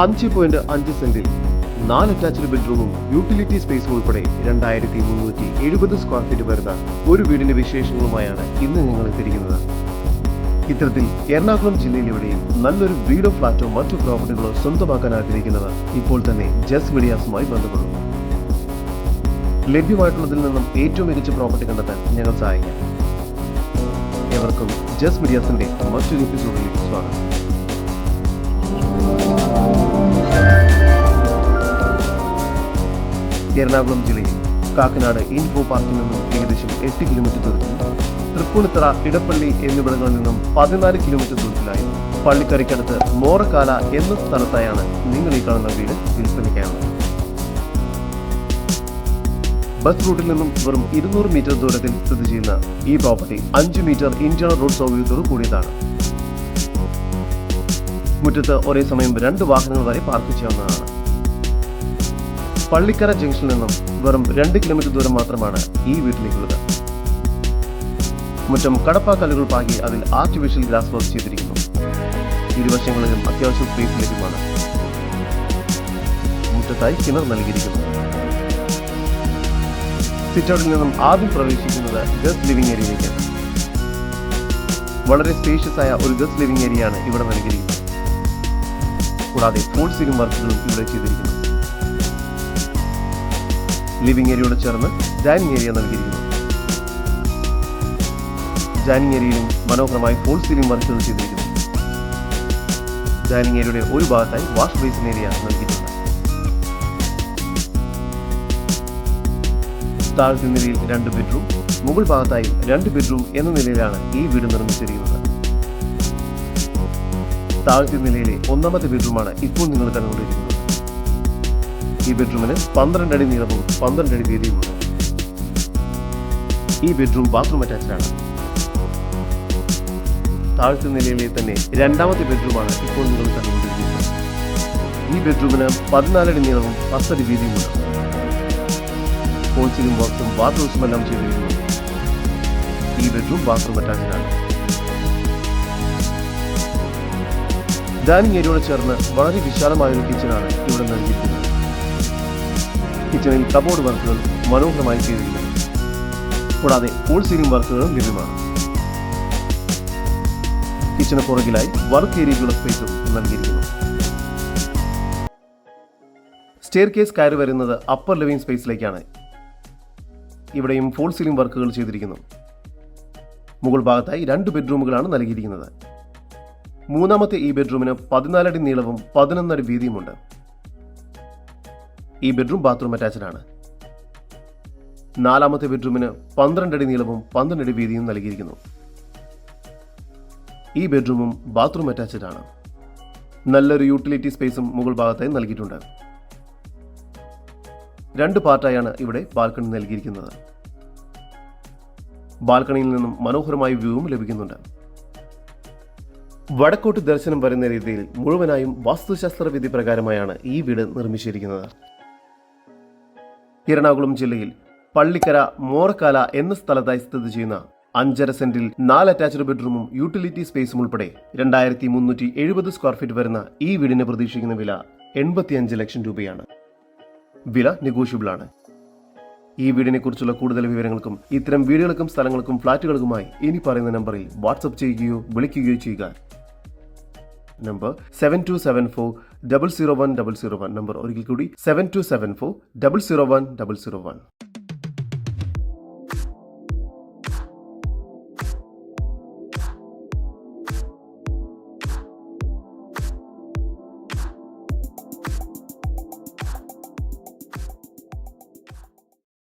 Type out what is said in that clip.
അഞ്ച് പോയിന്റ് അഞ്ച് സെന്റിൽ നാല് അറ്റാച്ച്ഡ് ബെഡ്റൂമും യൂട്ടിലിറ്റി സ്പേസും ഉൾപ്പെടെ രണ്ടായിരത്തി മുന്നൂറ്റി എഴുപത് സ്ക്വയർ ഫീറ്റ് വരുന്ന ഒരു വീടിന്റെ വിശേഷങ്ങളുമായാണ് ഇന്ന് ഞങ്ങൾ എത്തിയിരിക്കുന്നത്. ഇത്തരത്തിൽ എറണാകുളം ജില്ലയിലെവിടെയും നല്ലൊരു വീടോ ഫ്ലാറ്റോ മറ്റു പ്രോപ്പർട്ടികളോ സ്വന്തമാക്കാൻ ആഗ്രഹിക്കുന്നവർ ഇപ്പോൾ തന്നെ ജസ് മീഡിയാസുമായി ബന്ധപ്പെടും ലഭ്യമായിട്ടുള്ളതിൽ നിന്നും ഏറ്റവും മികച്ച പ്രോപ്പർട്ടി കണ്ടെത്താൻ ഞങ്ങൾ സഹായിക്കാം. ഏവർക്കും ജസ് മീഡിയാസിന്റെ മറ്റൊരു എപ്പിസോഡിലേക്ക് സ്വാഗതം. എറണാകുളം ജില്ലയിൽ കാക്കനാട് ഇൻഫോ പാർക്കിൽ നിന്നും ഏകദേശം എട്ട് കിലോമീറ്റർ ദൂരത്തിൽ തൃപ്പൂണിത്തറ ഇടപ്പള്ളി എന്നിവിടങ്ങളിൽ നിന്നും പതിനാല് കിലോമീറ്റർ ദൂരത്തിലായി പള്ളിക്കരയ്ക്കടുത്ത് മോറക്കാല എന്ന സ്ഥലത്തായാണ് നിങ്ങൾ ഈ കാണുന്ന വീട് വിൽപ്പനയ്ക്കായുള്ളത്. ബസ് റൂട്ടിൽ നിന്നും വെറും ഇരുന്നൂറ് മീറ്റർ ദൂരത്തിൽ സ്ഥിതി ചെയ്യുന്ന ഈ പ്രോപ്പർട്ടി അഞ്ച് മീറ്റർ ഇന്റേണൽ റോഡ് സൗകര്യത്തോട് കൂടിയതാണ്. മുറ്റത്ത് ഒരേ സമയം രണ്ട് വാഹനങ്ങൾ വരെ പാർക്ക് ചെയ്യാവുന്നതാണ്. പള്ളിക്കര ജംഗ്ഷനിൽ നിന്നും വെറും രണ്ട് കിലോമീറ്റർ ദൂരം മാത്രമാണ് ഈ വീട്ടിലേക്കുള്ളത്. മുറ്റം കടപ്പാക്കല്ലുകൾ പാകി അതിൽ ആർട്ടിഫിഷ്യൽ ഗ്രാസ് വർക്ക് ചെയ്തിരിക്കുന്നു. ഇരുവശങ്ങളിലും അത്യാവശ്യം സ്പേസ് ലഭ്യമാണ്. മുറ്റത്തായി കിണർ നൽകിയിരിക്കുന്നു. സിറ്റൗട്ടിൽ നിന്നും ആദ്യം പ്രവേശിക്കുന്നത് ഗസ്റ്റ് ലിവിംഗ് ഏരിയയിലേക്കാണ് വളരെ സ്പേഷ്യസ് ആയ ഒരു ഗസ്റ്റ് ലിവിംഗ് ഏരിയയാണ് ഇവിടെ നൽകിയിരിക്കുന്നത്. കൂടാതെ ഫോൾ സീലിംഗ് വർക്കുകളും ഇവിടെ ചെയ്തിരിക്കുന്നു. ലിവിംഗ് ഏരിയയോട് ചേർന്ന് ഡൈനിങ് ഏരിയ നൽകിയിരിക്കുന്നു. ഡൈനിങ് ഏരിയയിലും മനോഹരമായി ഫോൾ സീലിംഗ് വർക്കുകൾ ചെയ്തിരിക്കുന്നു. ഡൈനിങ് ഏരിയയുടെ ഒരു ഭാഗത്തായി വാഷ് ബേസിൻ ഏരിയ നൽകിയിട്ടുണ്ട്. താഴത്തെ നിലയിൽ രണ്ട് ബെഡ്റൂം മുകൾ ഭാഗത്തായി രണ്ട് ബെഡ്റൂം എന്ന നിലയിലാണ് ഈ വീട് നിർമ്മിച്ചിരിക്കുന്നത്. താഴത്തെ നിലയിലെ ഒന്നാമത്തെ ബെഡ്റൂമാണ് ഇപ്പോൾ നിങ്ങൾ കണ്ടുകൊണ്ടിരിക്കുന്നത്. ഈ ബെഡ്റൂമിന് പന്ത്രണ്ട് അടി നീളവും പന്ത്രണ്ട് അടി വീതിയുമുണ്ട് ഈ ബെഡ്റൂം ബാത്റൂം അറ്റാച്ച്ഡ് ആണ്. താഴത്തെ നിലയിലെ തന്നെ രണ്ടാമത്തെ ബെഡ്റൂമാണ് ഇപ്പോൾ നിങ്ങൾ കണ്ടുകൊണ്ടിരിക്കുന്നത്. ഈ ബെഡ്റൂമിന് പതിനാലടി നീളവും പത്തടി വീതിയുമുണ്ട് കോച്ചിലും ബോക്സും ബാത്റൂംസും എല്ലാം ചെയ്തിരിക്കുന്നു. ഈ ബെഡ്റൂം ബാത്റൂം അറ്റാച്ച്ഡ് ആണ്. ഡൈനിങ് ഏരിയയോട് ചേർന്ന് വളരെ വിശാലമായ ഒരു കിച്ചണാണ് ഇവിടെ നൽകിയിരിക്കുന്നത്. കിച്ചണിൽ കബോർഡ് വർക്കുകൾ മനോഹരമായി ചെയ്തിരിക്കുന്നു. കൂടാതെ ഫോൾ സീലിംഗ് വർക്കുകളും ലഭ്യമാണ്. കിച്ചണ് പുറകിലായി വർക്ക് ഏരിയയ്ക്കുള്ള സ്പേസും നൽകിയിരിക്കുന്നു. സ്റ്റെയർ കേസ് കയറി വരുന്നത് അപ്പർ ലിവിംഗ് സ്പേസിലേക്കാണ് ഇവിടെയും ഫോൾ സീലിംഗ് വർക്കുകൾ ചെയ്തിരിക്കുന്നു. മുകൾ ഭാഗത്തായി രണ്ട് ബെഡ്റൂമുകളാണ് നൽകിയിരിക്കുന്നത്. മൂന്നാമത്തെ ഈ ബെഡ്റൂമിന് പതിനാലടി നീളവും പതിനൊന്നടി വീതിയുമുണ്ട്. ഈ ബെഡ്റൂം ബാത്റൂം അറ്റാച്ച്ഡ് ആണ് നാലാമത്തെ ബെഡ്റൂമിന് പന്ത്രണ്ട് അടി നീളവും പന്ത്രണ്ട് അടി വീതിയും നൽകിയിരിക്കുന്നു. ഈ ബെഡ്റൂമും ബാത്റൂം അറ്റാച്ച്ഡ് ആണ് നല്ലൊരു യൂട്ടിലിറ്റി സ്പേസും മുകൾ ഭാഗത്തായി നൽകിയിട്ടുണ്ട്. രണ്ട് പാർട്ടായാണ് ഇവിടെ ബാൽക്കണി നൽകിയിരിക്കുന്നത്. ബാൽക്കണിയിൽ നിന്നും മനോഹരമായ വ്യൂവും ലഭിക്കുന്നുണ്ട്. വടക്കോട്ട് ദർശനം വരുന്ന രീതിയിൽ മുഴുവനായും വാസ്തുശാസ്ത്ര വിധി പ്രകാരമായാണ് ഈ വീട് നിർമ്മിച്ചിരിക്കുന്നത്. എറണാകുളം ജില്ലയിൽ പള്ളിക്കര മോറക്കാല എന്ന സ്ഥലത്തായി സ്ഥിതി ചെയ്യുന്ന അഞ്ചര സെന്റിൽ നാല് അറ്റാച്ച്ഡ് ബെഡ്റൂമും യൂട്ടിലിറ്റി സ്പേസും ഉൾപ്പെടെ രണ്ടായിരത്തി മുന്നൂറ്റി എഴുപത് സ്ക്വയർ ഫീറ്റ് വരുന്ന ഈ വീടിന് പ്രതീക്ഷിക്കുന്ന വില എൺപത്തിയഞ്ച് ലക്ഷം രൂപയാണ്. വില നെഗോഷ്യബിൾ ആണ്. ഈ വീടിനെ കുറിച്ചുള്ള കൂടുതൽ വിവരങ്ങൾക്കും ഇത്തരം വീടുകൾക്കും സ്ഥലങ്ങൾക്കും ഫ്ളാറ്റുകൾക്കുമായി ഇനി പറയുന്ന നമ്പറിൽ വാട്സപ്പ് ചെയ്യുകയോ വിളിക്കുകയോ ചെയ്യുക. Number seven two seven four double zero one double zero one number ಅವರಿಗೆ ಕೂಡಿ seven two seven four double zero one double zero one